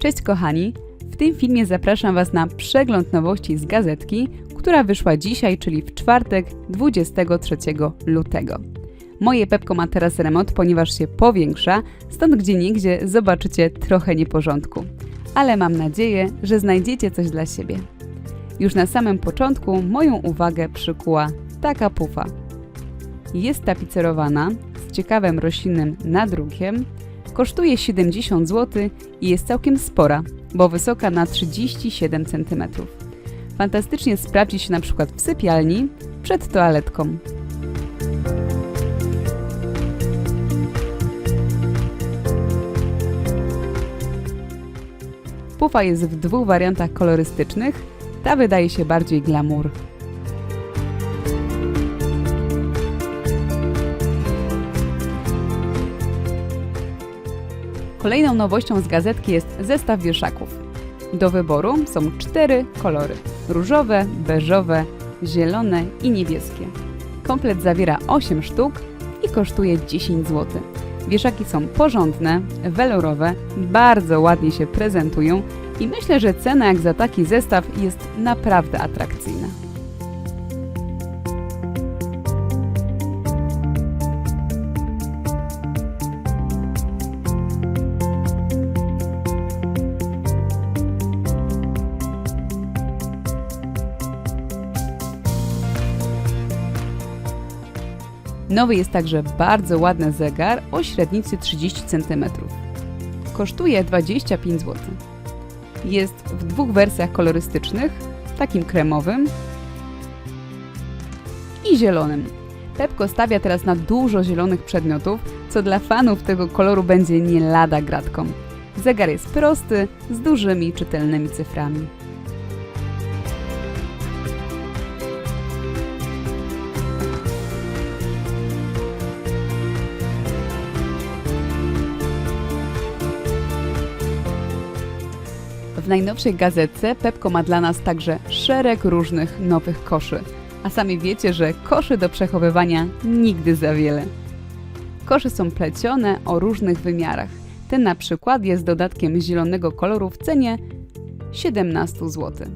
Cześć kochani! W tym filmie zapraszam Was na przegląd nowości z gazetki, która wyszła dzisiaj, czyli w czwartek 23 lutego. Moje Pepko ma teraz remont, ponieważ się powiększa, stąd gdzie niegdzie zobaczycie trochę nieporządku. Ale mam nadzieję, że znajdziecie coś dla siebie. Już na samym początku moją uwagę przykuła taka pufa. Jest tapicerowana z ciekawym roślinnym nadrukiem, kosztuje 70 zł i jest całkiem spora, bo wysoka na 37 cm. Fantastycznie sprawdzi się na przykład w sypialni przed toaletką. Pufa jest w dwóch wariantach kolorystycznych. Ta wydaje się bardziej glamour. Kolejną nowością z gazetki jest zestaw wieszaków. Do wyboru są cztery kolory: różowe, beżowe, zielone i niebieskie. Komplet zawiera 8 sztuk i kosztuje 10 zł. Wieszaki są porządne, welurowe, bardzo ładnie się prezentują i myślę, że cena jak za taki zestaw jest naprawdę atrakcyjna. Nowy jest także bardzo ładny zegar o średnicy 30 cm. Kosztuje 25 zł. Jest w dwóch wersjach kolorystycznych, takim kremowym i zielonym. Pepko stawia teraz na dużo zielonych przedmiotów, co dla fanów tego koloru będzie nie lada gratką. Zegar jest prosty, z dużymi czytelnymi cyframi. Najnowszej gazetce Pepko ma dla nas także szereg różnych nowych koszy. A sami wiecie, że koszy do przechowywania nigdy za wiele. Kosze są plecione o różnych wymiarach. Ten na przykład jest dodatkiem zielonego koloru w cenie 17 zł.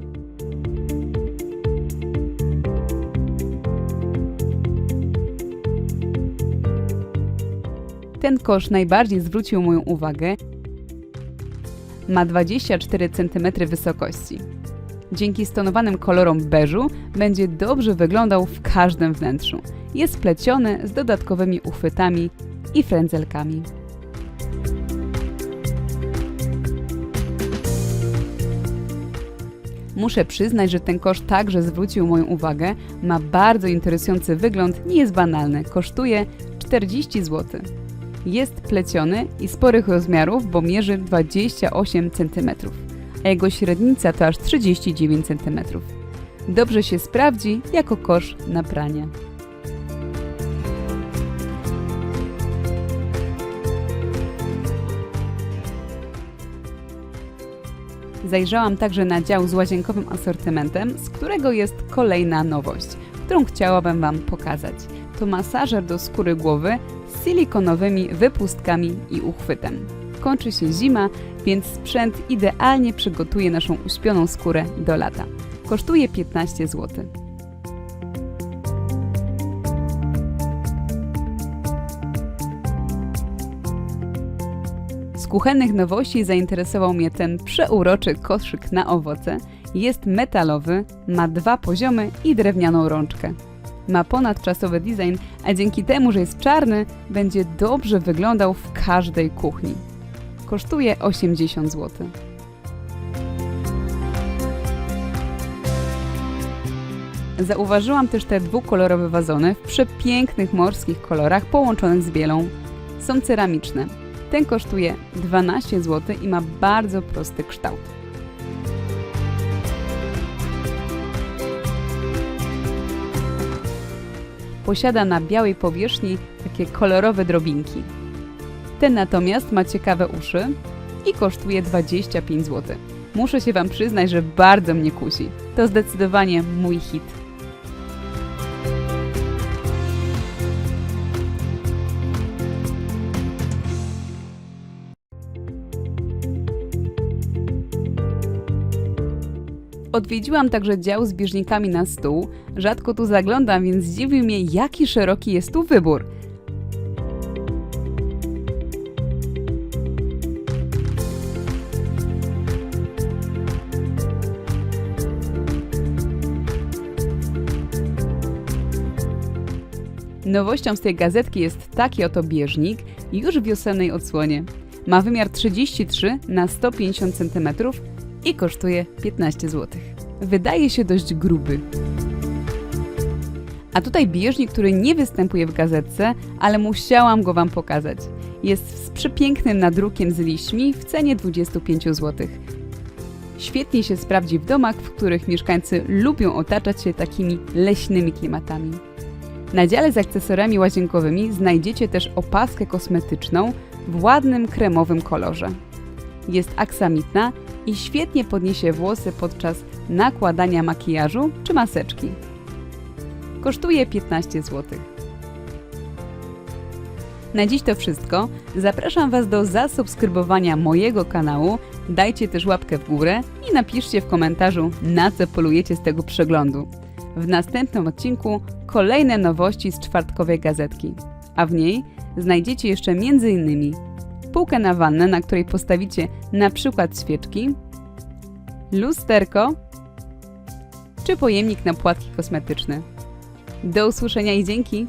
Ten kosz najbardziej zwrócił moją uwagę ma 24 cm wysokości. Dzięki stonowanym kolorom beżu będzie dobrze wyglądał w każdym wnętrzu. Jest pleciony z dodatkowymi uchwytami i frędzelkami. Muszę przyznać, że ten kosz także zwrócił moją uwagę. Ma bardzo interesujący wygląd, nie jest banalny. Kosztuje 40 zł. Jest pleciony i sporych rozmiarów, bo mierzy 28 cm, a jego średnica to aż 39 cm. Dobrze się sprawdzi jako kosz na pranie. Zajrzałam także na dział z łazienkowym asortymentem, z którego jest kolejna nowość, którą chciałabym Wam pokazać. To masażer do skóry głowy silikonowymi wypustkami i uchwytem. Kończy się zima, więc sprzęt idealnie przygotuje naszą uśpioną skórę do lata. Kosztuje 15 zł. Z kuchennych nowości zainteresował mnie ten przeuroczy koszyk na owoce. Jest metalowy, ma dwa poziomy i drewnianą rączkę. Ma ponadczasowy design, a dzięki temu, że jest czarny, będzie dobrze wyglądał w każdej kuchni. Kosztuje 80 zł. Zauważyłam też te dwukolorowe wazony w przepięknych morskich kolorach połączonych z bielą. Są ceramiczne. Ten kosztuje 12 zł i ma bardzo prosty kształt. Posiada na białej powierzchni takie kolorowe drobinki. Ten natomiast ma ciekawe uszy i kosztuje 25 zł. Muszę się Wam przyznać, że bardzo mnie kusi. To zdecydowanie mój hit. Odwiedziłam także dział z bieżnikami na stół. Rzadko tu zaglądam, więc zdziwił mnie, jaki szeroki jest tu wybór. Nowością z tej gazetki jest taki oto bieżnik już w wiosennej odsłonie. Ma wymiar 33 na 150 cm i kosztuje 15 zł. Wydaje się dość gruby. A tutaj bieżnik, który nie występuje w gazetce, ale musiałam go Wam pokazać. Jest z przepięknym nadrukiem z liśćmi w cenie 25 zł. Świetnie się sprawdzi w domach, w których mieszkańcy lubią otaczać się takimi leśnymi klimatami. Na dziale z akcesoriami łazienkowymi znajdziecie też opaskę kosmetyczną w ładnym kremowym kolorze. Jest aksamitna i świetnie podniesie włosy podczas nakładania makijażu czy maseczki. Kosztuje 15 zł. Na dziś to wszystko. Zapraszam Was do zasubskrybowania mojego kanału. Dajcie też łapkę w górę i napiszcie w komentarzu, na co polujecie z tego przeglądu. W następnym odcinku kolejne nowości z czwartkowej gazetki, a w niej znajdziecie jeszcze m.in. półkę na wannę, na której postawicie na przykład świeczki, lusterko czy pojemnik na płatki kosmetyczne. Do usłyszenia i dzięki!